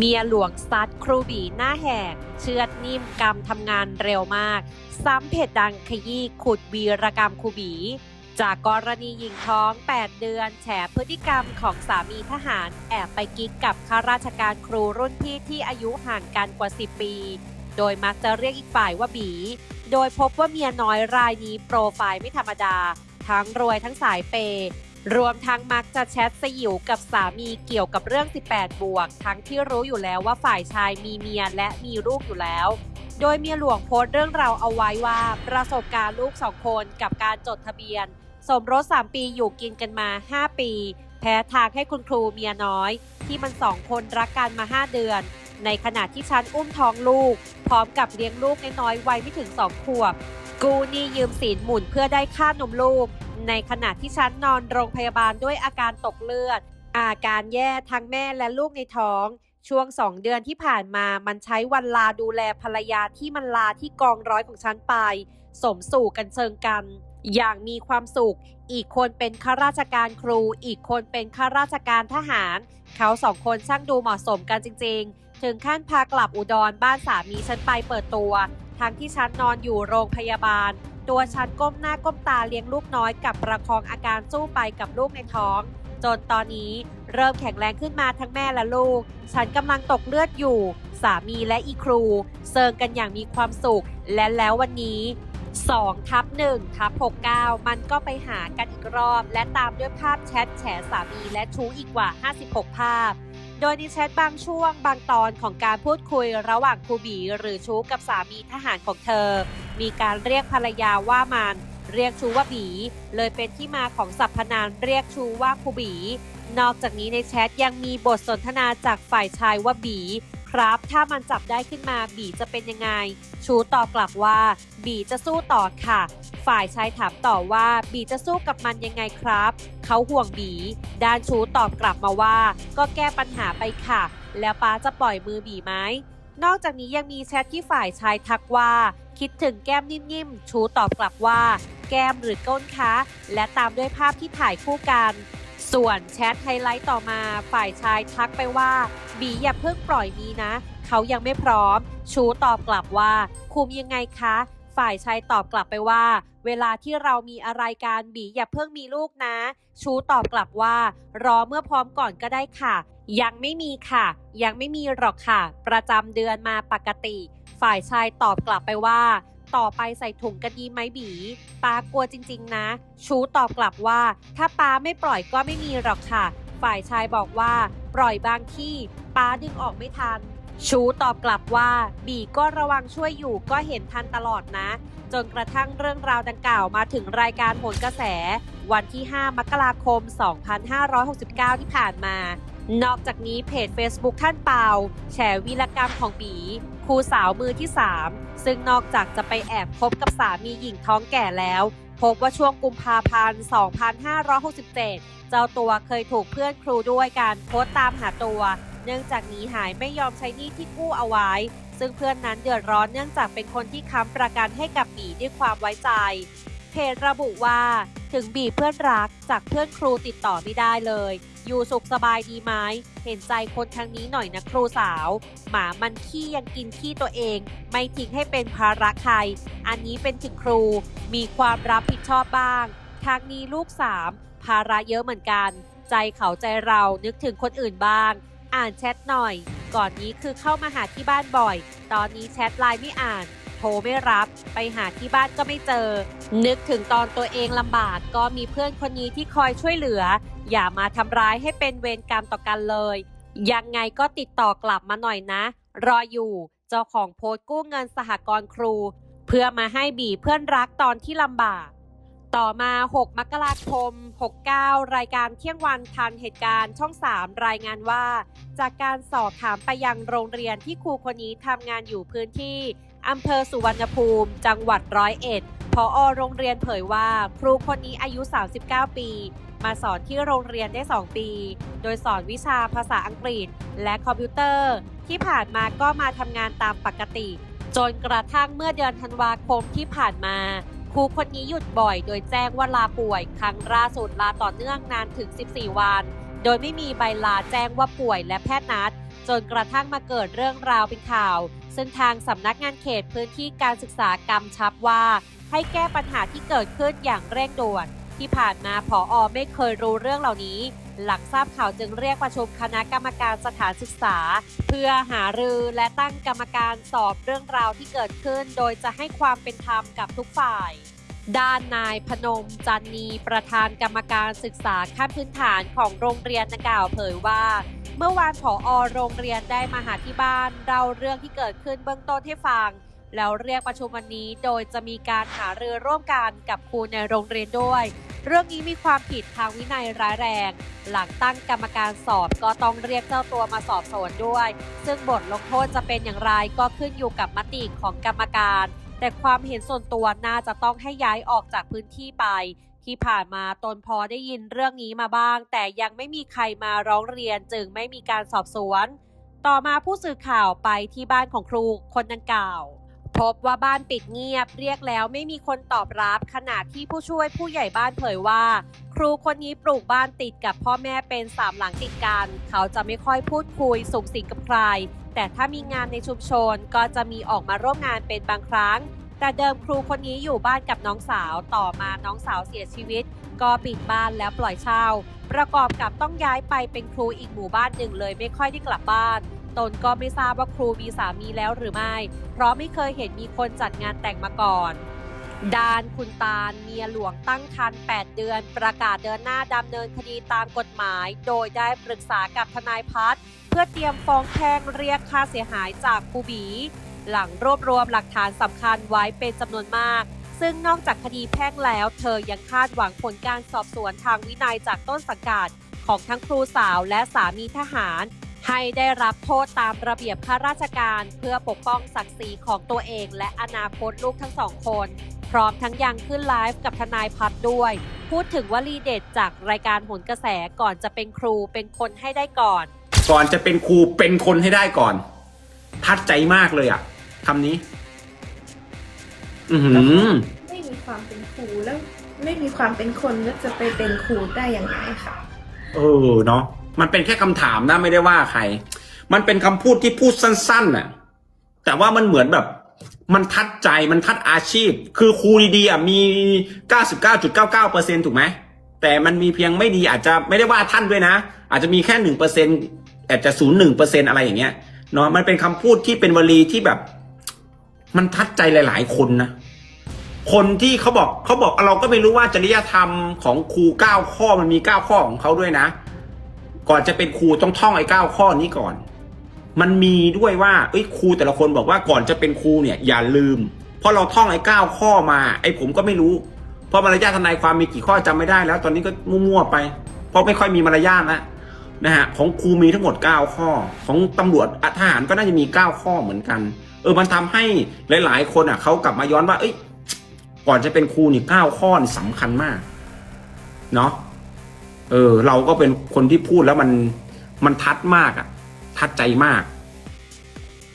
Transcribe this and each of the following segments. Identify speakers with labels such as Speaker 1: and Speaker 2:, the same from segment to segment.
Speaker 1: เมียหลวงซัดครูบีหน้าแหก เชือดนิ่มกรรมทำงานเร็วมาก ซ้ำเพจดังขยี้ขุดวีรกรรมครูบี จากกรณีหญิงท้อง 8 เดือน แฉพฤติกรรมของสามีทหาร แอบไปกิ๊กกับข้าราชการครูรุ่นพี่ที่อายุห่างกันกว่า 10 ปี โดยมักจะเรียกอีกฝ่ายว่าบี โดยพบว่าเมียน้อยรายนี้โปรไฟล์ไม่ธรรมดา ทั้งรวยทั้งสายเปย์ รวมทั้งมักจะแชทสยิวกับสามีเกี่ยวกับเรื่อง 18 บวก ทั้งที่รู้อยู่แล้วว่าฝ่ายชายมีเมียและมีลูกอยู่แล้ว โดยเมียหลวงโพสต์เรื่องราวเอาไว้ว่า ประสบการณ์ลูกสองคนกับการจดทะเบียน สมรส 3 ปีอยู่กินกันมา 5 ปี แพ้ทางให้คุณครูเมียน้อย ที่มันสองคนรักกันมา 5 เดือน ในขณะที่ฉันอุ้มท้องลูก พร้อมกับเลี้ยงลูกน้อยๆวัยไม่ถึง 2 ขวบ กูนี่ยืมสินหมุนเพื่อได้ค่านมลูก ในขณะที่ฉันนอนโรงพยาบาลด้วยอาการตกเลือด อาการแย่ทั้งแม่และลูกในท้อง ช่วงสองเดือนที่ผ่านมามันใช้วันลาดูแลภรรยาที่มันลาที่กองร้อยของฉันไป สมสู่กันเชิงกัน อย่างมีความสุข อีกคนเป็นข้าราชการครู อีกคนเป็นข้าราชการทหาร เขาสองคนช่างดูเหมาะสมกันจริง ๆ ถึงขั้นพากลับอุดรบ้านสามีฉันไปเปิดตัว ทั้งที่ฉันนอนอยู่โรงพยาบาล ตัวฉันก้มหน้าก้มตาเลี้ยงลูกน้อยกับประคองอาการสู้ไปกับลูกในท้อง จนตอนนี้เริ่มแข็งแรงขึ้นมาทั้งแม่และลูก ฉันกำลังตกเลือดอยู่ สามีและอีครูเซิงกันอย่างมีความสุข และแล้ววันนี้2ทับ1ทับ69 มันก็ไปหากันอีกรอบ และตามด้วยภาพแชทแฉสามีและชู้อีกกว่า 56 ภาพ โดยในแชทบางช่วงบางตอนของการพูดคุยระหว่างครูบีหรือชู้กับสามีทหารของเธอ มีการเรียกภรรยาว่ามัน เรียกชูว่าบี เลยเป็นที่มาของสรรพนามเรียกชูว่าครูบี นอกจากนี้ในแชทยังมีบทสนทนาจากฝ่ายชายว่าบี ครับ ถ้ามันจับได้ขึ้นมาบีจะเป็นยังไง ชูตอบกลับว่า บีจะสู้ต่อค่ะ ฝ่ายชายถามต่อว่าบีจะสู้กับมันยังไงครับ เขาห่วงบีด้านชูตอบกลับมาว่า ก็แก้ปัญหาไปค่ะ แล้วป้าจะปล่อยมือบีไหมนอกจากนี้ยังมีแชทที่ฝ่ายชายทักว่า คิดถึงแก้มนิ่มๆ ชูตอบกลับว่า แก้มหรือก้นคะ และตามด้วยภาพที่ถ่ายคู่กัน ส่วนแชทไฮไลท์ต่อมาฝ่ายชายทักไปว่าบีอย่าเพิ่งปล่อยมีนะ เขายังไม่พร้อม ชูตอบกลับว่า คุมยังไงคะ ฝ่ายชายตอบกลับไปว่า เวลาที่เรามีอะไรการบีอย่าเพิ่งมีลูกนะ ชูตอบกลับว่า รอเมื่อพร้อมก่อนก็ได้ค่ะ ยังไม่มีค่ะ ยังไม่มีหรอกค่ะ ประจำเดือนมาปกติ ฝ่ายชายตอบกลับไปว่า ต่อไปใส่ถุงกันดีไหมบีป้ากลัวจริง ๆ นะ ชูตอบกลับว่า ถ้าป้าไม่ปล่อยก็ไม่มีหรอกค่ะ ฝ่ายชายบอกว่า ปล่อยบางที่ ป้าดึงออกไม่ทัน ชูตอบกลับว่า บีก็ระวังช่วยอยู่ก็เห็นทันตลอดนะ จนกระทั่งเรื่องราวดังกล่าวมาถึงรายการโหนกระแส วันที่ 5 มกราคม 2569 ที่ผ่านมา นอกจากนี้เพจ Facebook ท่านเปาแฉวีรกรรมของบีครูสาวมือที่ 3 ซึ่งนอกจากจะไปแอบคบกับสามีหญิงท้องแก่แล้ว พบว่าช่วงกุมภาพันธ์ 2567 เจ้าตัวเคยถูกเพื่อนครูด้วยการโพสต์ตามหาตัว เนื่องจากหนีหายไม่ยอมใช้หนี้ที่กู้เอาไว้ ซึ่งเพื่อนนั้นเดือดร้อนเนื่องจากเป็นคนที่ค้ำประกันให้กับบีด้วยความไว้ใจ เพจระบุว่า ถึงบีเพื่อนรักจากเพื่อนครูติดต่อไม่ได้เลย อยู่สุขสบายดีไหมเห็นใจคนทางนี้หน่อยนะครูสาว หมามันขี้ยังกินขี้ตัวเอง ไม่ทิ้งให้เป็นภาระใคร อันนี้เป็นถึงครู มีความรับผิดชอบบ้าง ทางนี้ลูกสามภาระเยอะเหมือนกัน ใจเขาใจเรานึกถึงคนอื่นบ้าง อ่านแชทหน่อย ก่อนนี้คือเข้ามาหาที่บ้านบ่อย ตอนนี้แชทไลน์ไม่อ่าน โทรไม่รับ ไปหาที่บ้านก็ไม่เจอ นึกถึงตอนตัวเองลำบากก็มีเพื่อนคนนี้ที่คอยช่วยเหลือ อย่ามาทำร้ายให้เป็นเวรกรรมต่อกันเลย ยังไงก็ติดต่อกลับมาหน่อยนะ รออยู่ เจ้าของโพสต์กู้เงินสหกรณ์ครู เพื่อมาให้บีเพื่อนรักตอนที่ลำบาก ต่อมา 6 มกราคม 69 รายการเที่ยงวันทันเหตุการณ์ช่อง 3 รายงานว่า จากการสอบถามไปยังโรงเรียนที่ครูคนนี้ทำงานอยู่พื้นที่ อำเภอสุวรรณภูมิ จังหวัดร้อยเอ็ดพออโรงเรียนเผยว่า ครูคนนี้อายุ 39 ปี มาสอนที่โรงเรียนได้ 2 ปี โดยสอนวิชาภาษาอังกฤษ และคอมพิวเตอร์ ที่ผ่านมาก็มาทำงานตามปกติ จนกระทั่งเมื่อเดือนธันวาคมที่ผ่านมา ครูคนนี้หยุดบ่อย โดยแจ้งว่าลาป่วย ครั้งล่าสุดลาต่อเนื่องนานถึง 14 วัน โดยไม่มีใบลาแจ้งว่าป่วยและแพทย์นัด จนกระทั่งมาเกิดเรื่องราวเป็นข่าว ซึ่งทางสำนักงานเขตพื้นที่การศึกษากำชับว่า ให้แก้ปัญหาที่เกิดขึ้นอย่างเร่งด่วน ที่ผ่านมาผออไม่เคยรู้เรื่องเหล่านี้ หลังทราบข่าวจึงเรียกประชุมคณะกรรมการสถานศึกษา เพื่อหารือและตั้งกรรมการสอบเรื่องราวที่เกิดขึ้น โดยจะให้ความเป็นธรรมกับทุกฝ่ายด้านนายพนมจันนีประธานกรรมการศึกษาขั้นพื้นฐานของโรงเรียนดังกล่าวเผยว่า เมื่อวานผออโรงเรียนได้มาหาที่บ้านเล่าเรื่องที่เกิดขึ้นเบื้องต้นให้ฟัง แล้วเรียกประชุมวันนี้โดยจะมีการหารือร่วมกันกับครูในโรงเรียนด้วย เรื่องนี้มีความผิดทางวินัยร้ายแรง หลังตั้งกรรมการสอบก็ต้องเรียกเจ้าตัวมาสอบสวนด้วย ซึ่งบทลงโทษจะเป็นอย่างไรก็ขึ้นอยู่กับมติของกรรมการ แต่ความเห็นส่วนตัวน่าจะต้องให้ย้ายออกจากพื้นที่ไป ที่ผ่านมาตนพอได้ยินเรื่องนี้มาบ้าง แต่ยังไม่มีใครมาร้องเรียนจึงไม่มีการสอบสวน ต่อมาผู้สื่อข่าวไปที่บ้านของครูคนดังกล่าว พบว่าบ้านปิดเงียบเรียกแล้วไม่มีคนตอบรับขณะที่ผู้ช่วยผู้ใหญ่บ้านเผยว่า ครูคนนี้ปลูกบ้านติดกับพ่อแม่เป็นสามหลังติดกัน เขาจะไม่ค่อยพูดคุยสุงสิงกับใคร แต่ถ้ามีงานในชุมชนก็จะมีออกมาร่วมงานเป็นบางครั้ง แต่เดิมครูคนนี้อยู่บ้านกับน้องสาวต่อมาน้องสาวเสียชีวิต ก็ปิดบ้านแล้วปล่อยเช่า ประกอบกับต้องย้ายไปเป็นครูอีกหมู่บ้านหนึ่งเลยไม่ค่อยได้กลับบ้าน ตนก็ไม่ทราบว่าครูมีสามีแล้วหรือไม่ เพราะไม่เคยเห็นมีคนจัดงานแต่งมาก่อนดานคุณตาลเมียหลวงตั้งครรภ์8เดือน ประกาศเดินหน้าดำเนินคดีตามกฎหมาย โดยได้ปรึกษากับทนายพัฒน์เพื่อเตรียมฟ้องแพ่งเรียกค่าเสียหายจากครูบี หลังรวบรวมหลักฐานสำคัญไว้เป็นจำนวนมาก ซึ่งนอกจากคดีแพ่งแล้ว เธอยังคาดหวังผลการสอบสวนทางวินัยจากต้นสังกัดของทั้งครูสาวและสามีทหาร ให้ได้รับโทษตามระเบียบข้าราชการ เพื่อปกป้องศักดิ์ศรีของตัวเอง และอนาคตลูกทั้งสองคน พร้อมทั้งยังขึ้นไลฟ์กับทนายพัฒน์ด้วย พูดถึงวลีเด็ดจากรายการโหนกระแสก่อนจะเป็นครูเป็นคนให้ได้ก่อน
Speaker 2: ก่อนจะเป็นครูเป็นคนให้ได้ก่อน ทัดใจมากเลยอะ คำนี้ อือหือ
Speaker 3: ไม่มีความเป็นครูแล้ว ไม่มีความเป็นคนแล้วจะไปเป็นครูได้ยังไงคะ
Speaker 2: เออเนาะมันเป็นแค่คำถามนะไม่ได้ว่าใคร มันเป็นคำพูดที่พูดสั้นๆน่ะ แต่ว่ามันเหมือนแบบ มันทัดใจมันทัดอาชีพ คือครูดีๆอะมี 99.99%ถูกไหม แต่มันมีเพียงไม่ดีอาจจะไม่ได้ว่าท่านด้วยนะ อาจจะมีแค่หนึ่งเปอร์เซ็นอาจจะศูนย์หนึ่งเปอร์เซ็นอะไรอย่างเงี้ยเนาะมันเป็นคำพูดที่เป็นวลีที่แบบ มันทัดใจหลาย ๆ คนนะ คนที่เขาบอกเขาบอกเราก็ไม่รู้ว่าจริยธรรมของครูเก้าข้อมันมีเก้าข้อของเขาด้วยนะ ก่อนจะเป็นครูต้องท่องไอ้เก้าข้อนี้ก่อน มันมีด้วยว่าเอ้ยครูแต่ละคนบอกว่าก่อนจะเป็นครูเนี่ย อย่าลืม เพราะเราท่องไอ้เก้าข้อมา ไอ้ผมก็ไม่รู้ เพราะมารยาททนายความมีกี่ข้อจำไม่ได้แล้ว ตอนนี้ก็มั่วๆไป เพราะไม่ค่อยมีมารยาทแล้วนะฮะของครูมีทั้งหมดเก้าข้อ ของตำรวจอะทหารก็น่าจะมีเก้าข้อเหมือนกัน เออมันทำให้หลาย ๆ คนอะเขากลับมาย้อนว่า เอ้ย ก่อนจะเป็นครูนี่เก้าข้อนี่สำคัญมาก เนาะเออ เราก็เป็นคนที่พูดแล้วมันมันทัดมากอะ ทัดใจมาก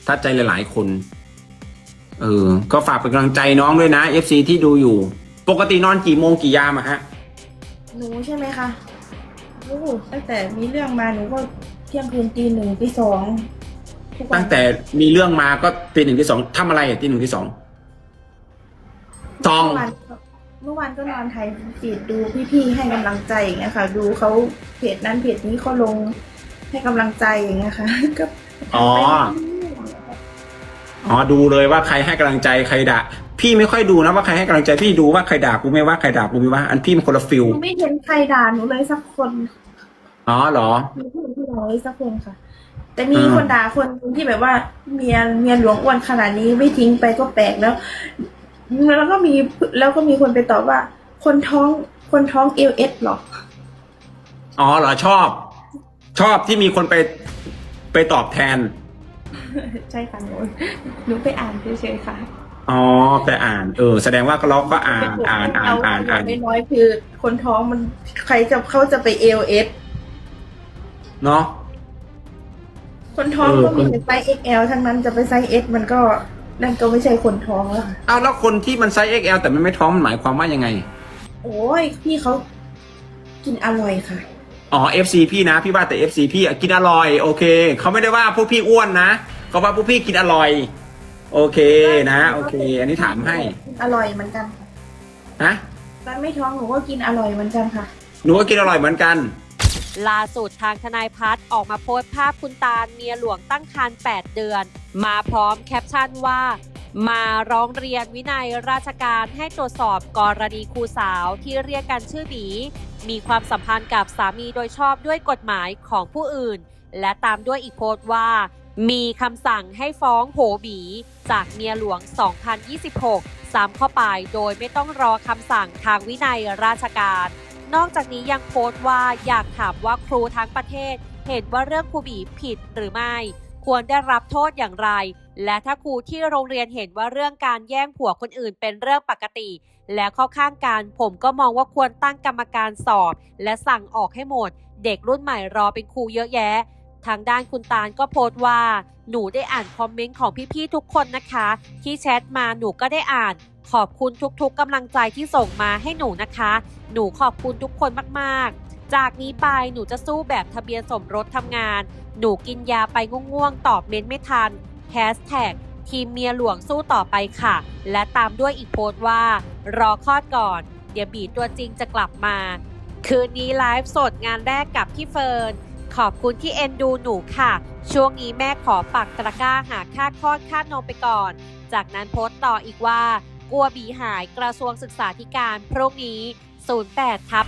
Speaker 2: ทัดใจหลาย ๆ คน เออ ก็ฝากเป็นกำลังใจน้องด้วยนะ FC ที่ดูอยู่ ปกตินอนกี่โมงกี่ยามอะฮะ
Speaker 3: หนูใช่ไหมคะโอ้ตั้งแต่มีเรื่องมาหนูก็เที่ยงคืนตีหนึ่งตีสอง ทุกวัน
Speaker 2: ตั้งแต่มีเรื่องมาก็ตีหนึ่งตีสองทำอะไรอะตีหนึ่งตีสองตอง
Speaker 3: เมื่อวานก็เมื่อวานก็นอนไทยฟีดดูพี่ๆให้กำลังใจอย่างเงี้ยค่ะ ดูเขาเพจนั้นเพจนี้เขาลงให้กำลังใจอย่างเงี้ยค่ะ ก็
Speaker 2: อ๋อ อ๋อดูเลยว่าใครให้กำลังใจใครด่าพี่ไม่ค่อยดูนะว่าใครให้กำลังใจพี่ดูว่าใครด่ากูไม่ว่าใครด่ากูไม่ว่าอันพี่มันคนละฟิล
Speaker 3: หนูไม่เห็นใครด่าหนูเลยสักคน
Speaker 2: อ๋อเหรอ
Speaker 3: หนูไม่เห็นใครด่าเลยสักคนค่ะ แต่มี
Speaker 2: อ่า
Speaker 3: คนด่าคนที่แบบว่าเมียเมียหลวงอ้วนขนาดนี้ไม่ทิ้งไปก็แปลกแล้ว แล้วก็มีแล้วก็มีคนไปตอบว่า คนท้องคนท้องเอลเอสหรอ
Speaker 2: อ๋อเหรอชอบ ชอบที่มีคนไปไปตอบแทน
Speaker 3: ใช่ค่ะหนูหนูไปอ่านเฉยๆค่ะ
Speaker 2: อ๋อไปอ่าน เออ แสดงว่าก็เราก็อ่านอ่านอ่านอ่านอ่าน
Speaker 3: ไม่น้อยคือ คนท้องมันใครจะเขาจะไปเอลเอส
Speaker 2: เนาะ
Speaker 3: คนท้อง
Speaker 2: เออ
Speaker 3: ก็มี
Speaker 2: คน
Speaker 3: แต่ไซส์ XL ทั้งนั้นจะไปไซส์ S มันก็นั่นก็ไม่ใช่คนท้องแล้วค่ะ
Speaker 2: เอาแล้วคนที่มันไซส์ XL แต่มันไม่ท้องมันหมายความว่ายังไง
Speaker 3: โอ้ยพี่เขากินอร่อยค่ะ
Speaker 2: อ๋อ FC พี่นะ พี่ว่าแต่ FC พี่อะกินอร่อย โอเค เขาไม่ได้ว่าพวกพี่อ้วนนะเขาว่าพวกพี่กินอร่อย โอเคนะ โอเค อันนี้ถามให้
Speaker 3: อร่อยเหมือนกันค่ะ
Speaker 2: ฮะ
Speaker 3: ตอนไม่ท้องหนูก็กินอร่อยเหมือนกันค่ะ
Speaker 2: หนูก็กินอร่อยเหมือนกัน
Speaker 1: ล่าสุดทางทนายพัฒน์ออกมาโพสต์ภาพคุณตาเมียหลวงตั้งครรภ์8 เดือน มาพร้อมแคปชั่นว่า มาร้องเรียนวินัยราชการให้ตรวจสอบกรณีครูสาวที่เรียกกันชื่อบีมีความสัมพันธ์กับสามีโดยชอบด้วยกฎหมายของผู้อื่น และตามด้วยอีกโพสต์ว่า มีคำสั่งให้ฟ้องโหบีจากเมียหลวง 2026ซ้ำเข้าไปโดยไม่ต้องรอคำสั่งทางวินัยราชการ นอกจากนี้ยังโพสต์ว่าอยากถามว่าครูทั้งประเทศ เห็นว่าเรื่องครูบีผิดหรือไม่ ควรได้รับโทษอย่างไร และถ้าครูที่โรงเรียนเห็นว่าเรื่องการแย่งผัวคนอื่นเป็นเรื่องปกติ และเข้าข้างกันผมก็มองว่าควรตั้งกรรมการสอบ และสั่งออกให้หมด เด็กรุ่นใหม่รอเป็นครูเยอะแยะทางด้านคุณตาลก็โพสต์ว่า หนูได้อ่านคอมเมนต์ของพี่ๆทุกคนนะคะ ที่แชทมาหนูก็ได้อ่าน ขอบคุณทุกๆกำลังใจที่ส่งมาให้หนูนะคะ หนูขอบคุณทุกคนมากๆ จากนี้ไปหนูจะสู้แบบทะเบียนสมรสทำงาน หนูกินยาไปง่วงๆ ตอบเม้นต์ไม่ทันแฮชแท็กทีมเมียหลวงสู้ต่อไปค่ะ และตามด้วยอีกโพสต์ว่า รอคลอดก่อน เดี๋ยวบีตัวจริงจะกลับมา คืนนี้ไลฟ์สดงานแรกกับพี่เฟิร์น ขอบคุณที่เอ็นดูหนูค่ะ ช่วงนี้แม่ขอปักตะกร้าหาค่าคลอดค่านมไปก่อน จากนั้นโพสต์ต่ออีกว่า กลัวบีหายกระทรวงศึกษาธิการพรุ่งนี้ 08ทับ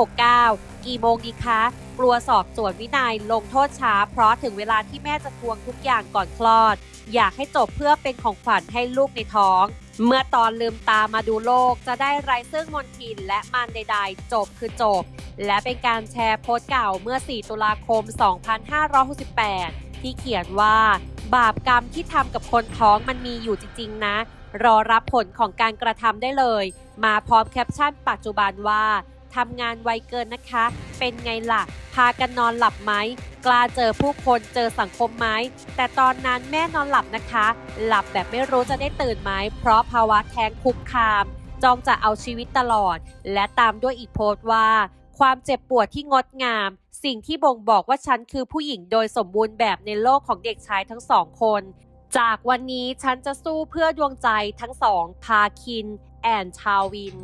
Speaker 1: 012569 กี่โมงดีคะ กลัวสอบสวนวินัยลงโทษช้า เพราะถึงเวลาที่แม่จะทวงทุกอย่างก่อนคลอด อยากให้จบเพื่อเป็นของขวัญให้ลูกในท้อง เมื่อตอนลืมตามาดูโลกจะได้ไร้ซึ่งมนทินและมันใดๆ จบคือจบ และเป็นการแชร์โพสต์เก่าเมื่อ 4 ตุลาคม 2568 ที่เขียนว่าบาปกรรมที่ทำกับคนท้องมันมีอยู่จริง ๆ นะ รอรับผลของการกระทำได้เลย มาพร้อมแคปชั่นปัจจุบันว่าทำงานไวเกินนะคะ เป็นไงล่ะ พากันนอนหลับไหม กล้าเจอผู้คนเจอสังคมไหม แต่ตอนนั้นแม่นอนหลับนะคะ หลับแบบไม่รู้จะได้ตื่นไหม เพราะภาวะแท้งคุกคาม จองจะเอาชีวิตตลอด และตามด้วยอีกโพสต์ว่า ความเจ็บปวดที่งดงาม สิ่งที่บ่งบอกว่าฉันคือผู้หญิงโดยสมบูรณ์แบบในโลกของเด็กชายทั้งสองคน จากวันนี้ฉันจะสู้เพื่อดวงใจทั้งสอง พาคิน แอนชาวิน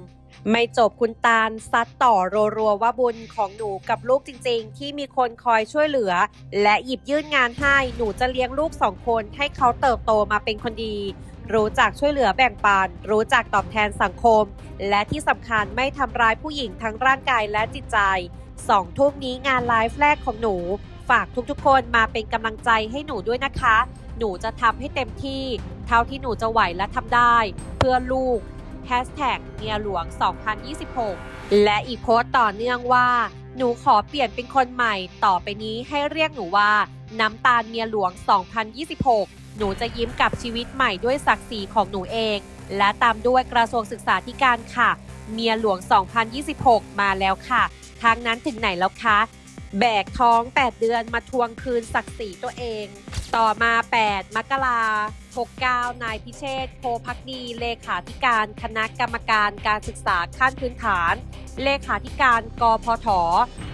Speaker 1: ไม่จบคุณตาลซัดต่อรัวๆว่าบุญของหนูกับลูกจริง ๆ ที่มีคนคอยช่วยเหลือ และหยิบยื่นงานให้หนูจะเลี้ยงลูกสองคนให้เขาเติบโตมาเป็นคนดี รู้จักช่วยเหลือแบ่งปัน รู้จักตอบแทนสังคม และที่สำคัญไม่ทำร้ายผู้หญิงทั้งร่างกายและจิตใจสองทุ่มนี้งานไลฟ์แรกของหนู ฝากทุกๆคนมาเป็นกำลังใจให้หนูด้วยนะคะ หนูจะทำให้เต็มที่ เท่าที่หนูจะไหวและทำได้ เพื่อลูก Hashtag เมียหลวง 2026 และอีกโพสต์ต่อเนื่องว่า หนูขอเปลี่ยนเป็นคนใหม่ ต่อไปนี้ให้เรียกหนูว่า น้ำตาลเมียหลวง 2026 หนูจะยิ้มกับชีวิตใหม่ด้วยศักดิ์ศรีของหนูเอง และตามด้วยกระทรวงศึกษาธิการค่ะ เมียหลวง 2026 มาแล้วค่ะ ทางนั้นถึงไหนแล้วคะ แบกท้อง 8 เดือนมาทวงคืนศักดิ์ศรีตัวเอง ต่อมา 8 มกรา69 นายพิเชษโพพักดี เลขาธิการคณะกรรมการการศึกษาขั้นพื้นฐาน เลขาธิการกพท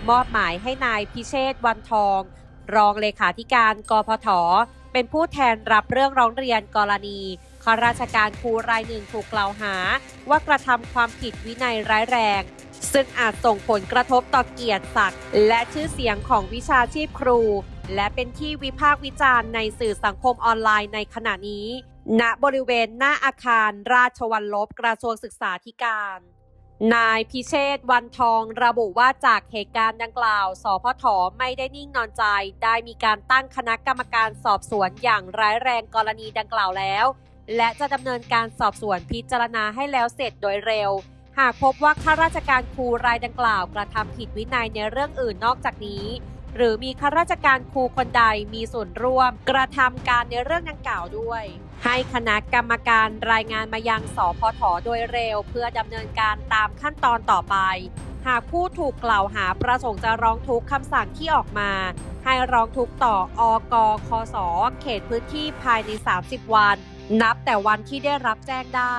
Speaker 1: มอบหมายให้นายพิเชษวันทอง รองเลขาธิการกพทเป็นผู้แทนรับเรื่องร้องเรียนกรณีข้าราชการครูรายหนึ่งถูกกล่าวหา ว่ากระทำความผิดวินัยร้ายแรง ซึ่งอาจส่งผลกระทบต่อเกียรติศักดิ์และชื่อเสียงของวิชาชีพครู และเป็นที่วิพากษ์วิจารณ์ในสื่อสังคมออนไลน์ในขณะนี้ ณบริเวณหน้าอาคารราชวัลลบกระทรวงศึกษาธิการนายพิเชษวันทองระบุว่าจากเหตุการณ์ดังกล่าว สพทไม่ได้นิ่งนอนใจ ได้มีการตั้งคณะกรรมการสอบสวนอย่างร้ายแรงกรณีดังกล่าวแล้ว และจะดำเนินการสอบสวนพิจารณาให้แล้วเสร็จโดยเร็ว หากพบว่าข้าราชการครูรายดังกล่าวกระทำผิดวินัยในเรื่องอื่นนอกจากนี้ หรือมีข้าราชการครูคนใดมีส่วนร่วม กระทำการในเรื่องดังกล่าวด้วย ให้คณะกรรมการรายงานมายังสพทโดยเร็ว เพื่อดำเนินการตามขั้นตอนต่อไป หากผู้ถูกกล่าวหาประสงค์จะร้องทุกข์คำสั่งที่ออกมา ให้ร้องทุกข์ต่ออกคสเขตพื้นที่ภายใน 30 วัน นับแต่วันที่ได้รับแจ้งได้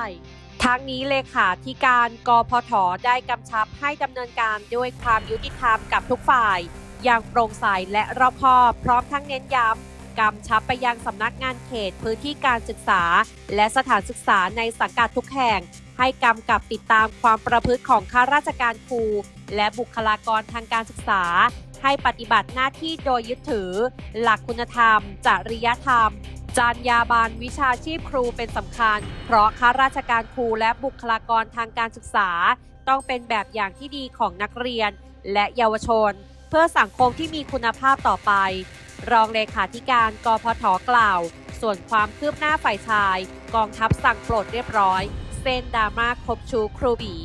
Speaker 1: ทั้งนี้เลขาธิการกพทได้กำชับให้ดำเนินการด้วยความยุติธรรมกับทุกฝ่าย อย่างโปร่งใสและรอบคอบพร้อมทั้งเน้นย้ำกำชับไปยังสำนักงานเขตพื้นที่การศึกษา และสถานศึกษาในสังกัดทุกแห่ง ให้กำกับติดตามความประพฤติของข้าราชการครู และบุคลากรทางการศึกษา ให้ปฏิบัติหน้าที่โดยยึดถือ หลักคุณธรรม จริยธรรม จรรยาบรรณวิชาชีพครูเป็นสำคัญ เพราะข้าราชการครูและบุคลากรทางการศึกษา ต้องเป็นแบบอย่างที่ดีของนักเรียน และเยาวชน เพื่อสังคมที่มีคุณภาพต่อไป รองเลขาธิการกพทกล่าว ส่วนความคืบหน้าฝ่ายชาย กองทัพสั่งปลดเรียบร้อย เส้นดราม่าคบชูครูบี